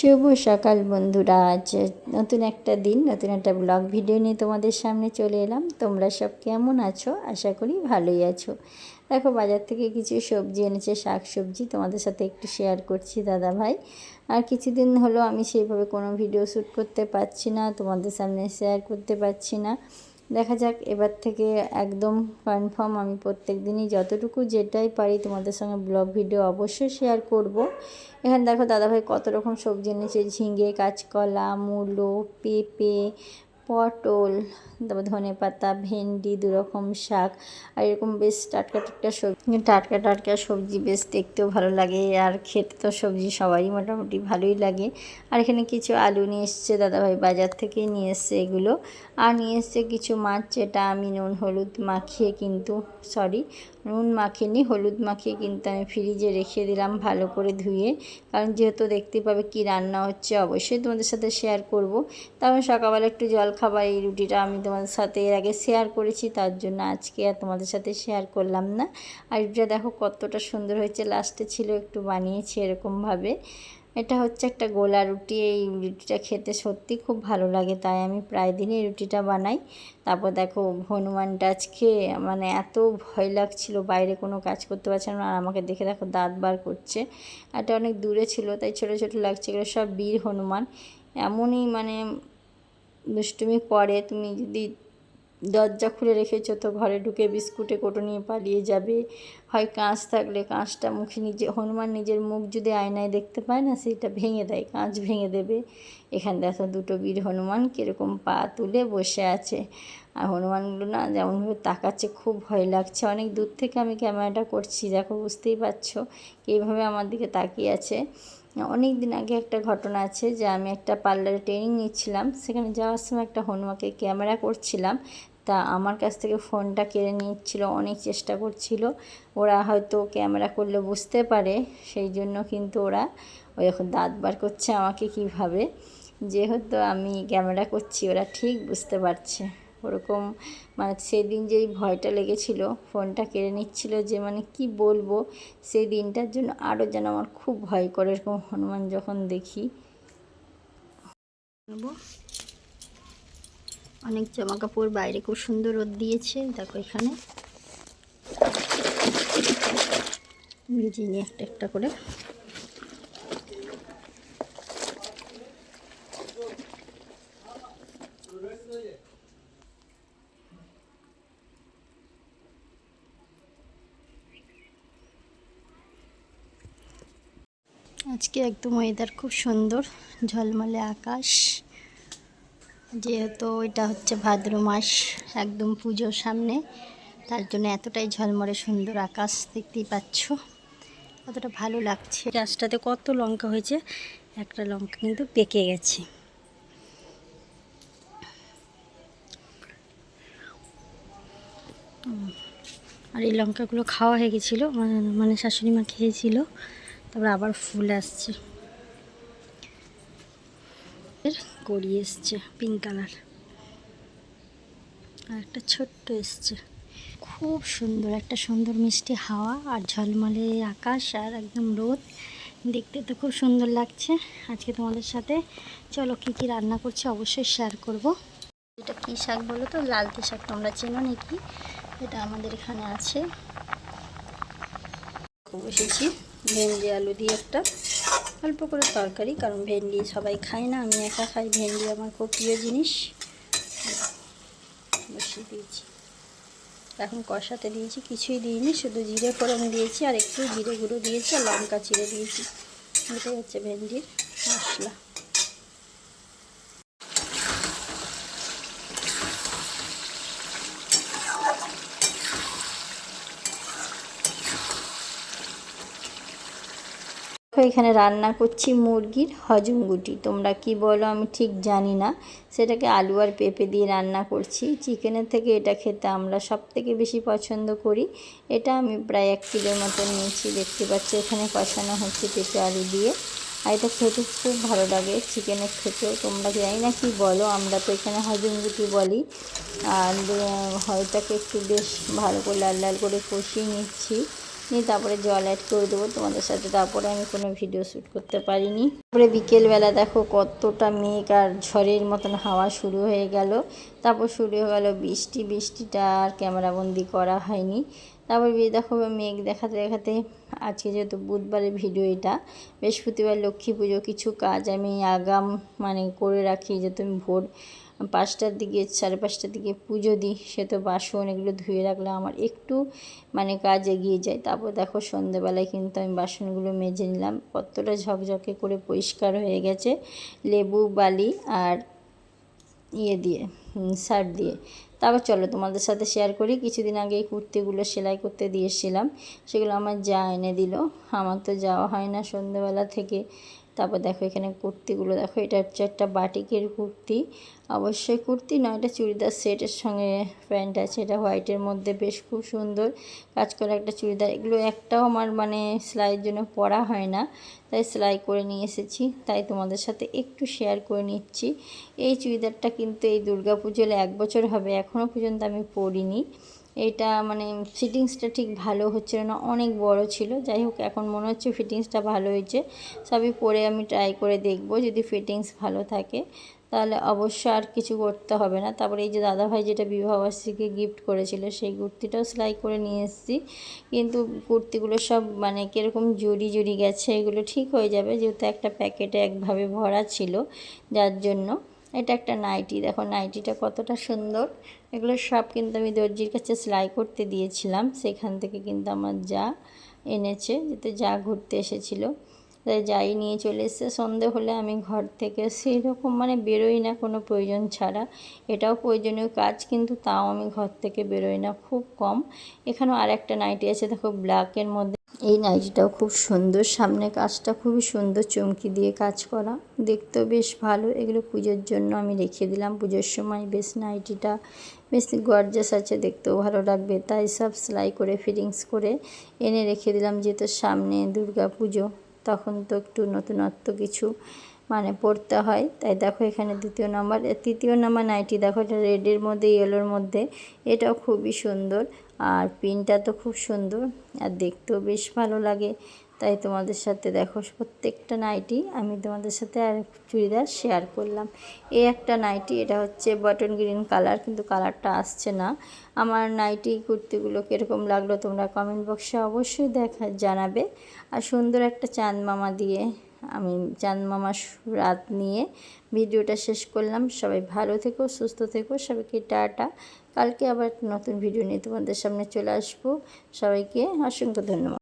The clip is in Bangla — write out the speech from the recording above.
শুভ সকাল বন্ধুরা। আজ নতুন একটা দিন, নতুন একটা ব্লগ ভিডিও নিয়ে তোমাদের সামনে চলে এলাম। তোমরা সব কেমন আছো? আশা করি ভালোই আছো। দেখো, বাজার থেকে কিছু সবজি এনেছে শাক সবজি তোমাদের সাথে একটু শেয়ার করছি, দাদা ভাই। আর কিছুদিন হলো আমি সেইভাবে কোনো ভিডিও শ্যুট করতে পারছি না, তোমাদের সামনে শেয়ার করতে পারছি না। দেখা যাক, এবার থেকে একদম কনফার্ম আমি প্রত্যেক দিনই যতটুকু যেটাই পারি তোমাদের সঙ্গে ব্লগ ভিডিও অবশ্যই শেয়ার করব। এখানে দেখো দাদাভাই কত রকম সবজি এনেছে, ঝিঙে, কাঁচকলা, মূলো, পেঁপে পটল, তারপর ধনে পাতা, ভেন্ডি, দুরকম শাক, আর এরকম বেশ টাটকা টাটকা সবজি, টাটকা টাটকা সবজি বেশ দেখতেও ভালো লাগে। আর খেতে তো সবজি সবারই মোটামুটি ভালোই লাগে। আর এখানে কিছু আলু নিয়ে এসছে, দাদাভাই বাজার থেকেই নিয়ে এসছে এগুলো। আর নিয়ে এসছে কিছু মাছ, যেটা আমি নুন, হলুদ মাখিয়ে কিন্তু সরি নুন মাখিনি হলুদ মাখিয়ে কিন্তু আমি ফ্রিজে রেখে দিলাম ভালো করে ধুয়ে। কারণ যেহেতু দেখতে পাবে কি রান্না হচ্ছে, অবশ্যই তোমাদের সাথে শেয়ার করব। তখন সকালবেলা একটু জল খাবার এই রুটিটা আমি তোমাদের সাথে এর আগে শেয়ার করেছি, তার জন্য আজকে আর তোমাদের সাথে শেয়ার করলাম না। আর রুটিটা দেখো কতটা সুন্দর হয়েছে লাস্টে ছিল একটু বানিয়েছি এরকমভাবে। এটা হচ্ছে একটা গোলা রুটি, এই রুটিটা খেতে সত্যি খুব ভালো লাগে, তাই আমি প্রায় দিনই রুটিটা বানাই। তারপর দেখো হনুমানটা আজকে মানে এত ভয় লাগছিল, বাইরে কোনো কাজ করতে পারছে না, আর আমাকে দেখে দেখো দাঁত বার করছে। এটা অনেক দূরে ছিল, তাই ছোটো ছোটো লাগছে, এগুলো সব বীর হনুমান। এমনই মানে দুষ্টুমি করে, তুমি যদি দরজা খুলে রেখেছো তো ঘরে ঢুকে বিস্কুটে কোটো নিয়ে পালিয়ে যাবে। হয় কাঁচ থাকলে কাঁচটা মুখে নিজে, হনুমান নিজের মুখ যদি আয়নায় দেখতে পায় না, সেটা ভেঙে দেয়, কাঁচ ভেঙে দেবে। এখানে দেখো দুটো বীর হনুমান কীরকম পা তুলে বসে আছে। আর হনুমানগুলো না যেমনভাবে তাকাচ্ছে, খুব ভয় লাগছে। অনেক দূর থেকে আমি ক্যামেরাটা করছি, দেখো বুঝতেই পারছ, এইভাবে আমার দিকে তাকিয়ে আছে। অনেক দিন আগে একটা ঘটনা আছে যে আমি একটা পার্লারে ট্রেনিং নিচ্ছিলাম। সেখানে যাওয়ার সময় একটা হনুমাকে ক্যামেরা করছিলাম। তা আমার কাছ থেকে ফোনটা কেড়ে নিচ্ছিল অনেক চেষ্টা করছিল। ওরা হয়তো ক্যামেরা করলে বুঝতে পারে, সেই জন্য কিন্তু ওরা ওই এখন দাঁত বার করছে আমাকে কীভাবে। যেহেতু আমি ক্যামেরা করছি, ওরা ঠিক বুঝতে পারছে। ওরকম মানে সেদিন যেই ভয়টা লেগেছিল, ফোনটা কেড়ে নিচ্ছিল যে মানে কি বলব, সেই দিনটার জন্য আরও যেন আমার খুব ভয় করে এরকম হনুমান যখন দেখি। অনেক জামা কাপড় বাইরে খুব সুন্দর রোদ দিয়েছে, দেখো এখানে। ভিজিয়ে একটা একটা করে আজকে একদম ওয়েদার খুব সুন্দর, ঝলমলে আকাশ। যেহেতু এটা হচ্ছে ভাদ্র মাস, একদম পুজোর সামনে, তার জন্য এতটাই ঝলমলে সুন্দর আকাশ দেখতেই পাচ্ছ। কতটা ভালো লাগছে। গাছটাতে কত লঙ্কা হয়েছে, একটা লঙ্কা কিন্তু পেকে গেছে। আর এই লঙ্কাগুলো খাওয়া হয়ে গেছিল মানে শাশুড়ি মা খেয়েছিল। তারপর আবার ফুল আসছে। কড়ি এসছে পিঙ্ক কালার আর একটা ছোট্ট এসছে। খুব সুন্দর, একটা সুন্দর মিষ্টি হাওয়া আর ঝলমলে আকাশ আর একদম রোদ। দেখতে তো খুব সুন্দর লাগছে। আজকে তোমাদের সাথে চলো কী কী রান্না করছি অবশ্যই শেয়ার করব। এটা কী শাক বলো তো? লালতে শাক, তোমরা চেনো নাকি? এটা আমাদের এখানে আছে। বসেছি ভেন্ডি আলু দিয়ে একটা অল্প করে তরকারি, কারণ ভেন্ডি সবাই খায় না, আমি একা খাই। ভেন্ডি আমার খুব প্রিয় জিনিস। বসিয়ে দিয়েছি। এখন কষাতে দিয়েছি, কিছুই দিইনি, শুধু জিরে ফোড়ন দিয়েছি, আর একটু জিরে গুঁড়ো দিয়েছি, আর লঙ্কা চিড়ে দিয়েছি। এটাই হচ্ছে ভেন্ডির মশলা। এখানে রান্না করছি মুরগির হজম গুটি। তোমরা কি বলো, আমি ঠিক জানি না। সেটাকে আলু আর পেঁপে দিয়ে রান্না করছি। চিকেনের থেকে এটা খেতে আমরা সব থেকে বেশি পছন্দ করি। এটা আমি প্রায় এক কিলোর মতো নিয়েছি। দেখতে পাচ্ছি, এখানে কষানো হচ্ছে পেঁপে আলু দিয়ে। আর এটা খেতে খুব ভালো লাগে, চিকেনের থেকেও। তোমরা জানি না কি বলো, আমরা তো এখানে হজম গুটি বলি। আর হয়টাকে একটু বেশ ভালো করে লাল লাল করে কষিয়ে নিচ্ছি। নিয়ে তারপরে জল অ্যাড করে দেবো। তোমাদের সাথে তারপরে আমি কোনো ভিডিও শ্যুট করতে পারিনি। তারপরে বিকেলবেলা দেখো কতটা মেঘ আর ঝড়ের মতন হাওয়া শুরু হয়ে গেল। তারপর শুরু হয়ে গেল বৃষ্টি। বৃষ্টিটা আর ক্যামেরাবন্দি করা হয়নি। তারপর দেখো মেঘ দেখাতে দেখাতে আজকে যেহেতু বুধবারের ভিডিও এটা, বৃহস্পতিবার লক্ষ্মী পুজো কিছু কাজ আমি আগাম মানে করে রাখি যে তুমি ভোর পাঁচটার দিকে, সাড়ে পাঁচটার দিকে পুজো দিই। সে তো বাসন এগুলো ধুয়ে রাখলে আমার একটু মানে কাজ এগিয়ে যায়। তারপর দেখো সন্ধেবেলায় কিন্তু আমি বাসনগুলো মেজে নিলাম। কতটা ঝকঝকে করে পরিষ্কার হয়ে গেছে। লেবু, বালি আর ইয়ে দিয়ে সার দিয়ে। তারপর চলো তোমাদের সাথে শেয়ার করি। কিছুদিন আগে এই কুর্তিগুলো সেলাই করতে দিয়েছিলাম। সেগুলো আমার যা এনে দিল। আমার তো যাওয়া হয় না সন্ধ্যেবেলা থেকে। তারপর দেখো এখানে কুর্তিগুলো, দেখো এটা হচ্ছে একটা বাটিকের কুর্তি। অবশ্যই কুর্তি নয়, এটা চুড়িদার সেটের সঙ্গে প্যান্ট আছে, এটা হোয়াইটের মধ্যে বেশ খুব সুন্দর কাজ করা একটা চুড়িদার। এগুলো একটাও আমার মানে সেলাইয়ের জন্য পরা হয় না, তাই সেলাই করে নিয়ে এসেছি, তাই তোমাদের সাথে একটু শেয়ার করে নিচ্ছি। এই চুড়িদারটা কিন্তু এই দুর্গা পুজোলে এক বছর হবে এখনও পর্যন্ত আমি পরিনি। এটা মানে ফিটিংসটা ঠিক ভালো হচ্ছিল না, অনেক বড় ছিল। যাই হোক, এখন মনে হচ্ছে ফিটিংসটা ভালো হয়েছে। সবই পরে আমি ট্রাই করে দেখব যদি ফিটিংস ভালো থাকে। তাহলে অবশ্য আর কিছু করতে হবে না। তারপরে এই যে দাদাভাই যেটা বিবাহবার্ষিকী গিফট করেছিল, সেই কুর্তিটাও সেলাই করে নিয়ে এসেছি। কিন্তু কুর্তিগুলো সব মানে কীরকম জড়ি জড়ি গেছে, এগুলো ঠিক হয়ে যাবে। যেহেতু একটা প্যাকেটে একভাবে ভরা ছিল, যার জন্য। এটা একটা নাইটি। দেখো নাইটিটা কতটা সুন্দর। এগুলো সব কিন্তু আমি দর্জির কাছে সেলাই করতে দিয়েছিলাম। সেখান থেকে কিন্তু আমার যা এনেছে, যেতে যা ঘুরতে এসেছিল, তাই যাই নিয়ে চলে এসছে। সন্ধে হলে আমি ঘর থেকে সেই রকম মানে বেরোই না, কোনো প্রয়োজন ছাড়া। এটাও প্রয়োজনীয় কাজ, কিন্তু তাও আমি ঘর থেকে বেরোই না, খুব কম। এখানেও আর একটা নাইটি আছে, দেখো ব্ল্যাকের মধ্যে। এই নাইটিটাও খুব সুন্দর। সামনে কাজটা খুবই সুন্দর, চমকি দিয়ে কাজ করা। দেখতেও বেশ ভালো। এগুলো পুজোর জন্য আমি রেখে দিলাম। পুজোর সময় বেশ নাইটিটা বেশ গর্জাস আছে, দেখতেও ভালো লাগবে। তাই সব সেলাই করে ফিটিংস করে এনে রেখে দিলাম যেহেতু সামনে দুর্গা পুজো, তখন তো একটু নতুনত্ব কিছু মানে পড়তে হয়। তাই দেখো এখানে দ্বিতীয় নাম্বার। তৃতীয় নাম্বার নাইটি দেখো, এটা রেডের মধ্যে, ইয়েলোর মধ্যে। এটাও খুবই সুন্দর। আর পিনটা তো খুব সুন্দর আর দেখতেও বেশ ভালো লাগে। তাই তোমাদের সাথে দেখো প্রত্যেকটা নাইটি আমি তোমাদের সাথে আর চুড়িদার শেয়ার করলাম। এই একটা নাইটি, এটা হচ্ছে বটন গ্রিন কালার, কিন্তু কালারটা আসছে না। আমার নাইটি কুর্তিগুলো কীরকম লাগল তোমরা কমেন্ট বক্সে অবশ্যই দেখা, জানাবে। আর সুন্দর একটা চাঁদ মামা দিয়ে আমি চাঁদ মামা রাত নিয়ে ভিডিওটা শেষ করলাম। সবাই ভালো থেকো, সুস্থ থেকো, সবাইকে টাটা। কালকে আবার নতুন ভিডিও নিয়ে তোমাদের সামনে চলে আসব। সবাইকে অসংখ্য ধন্যবাদ।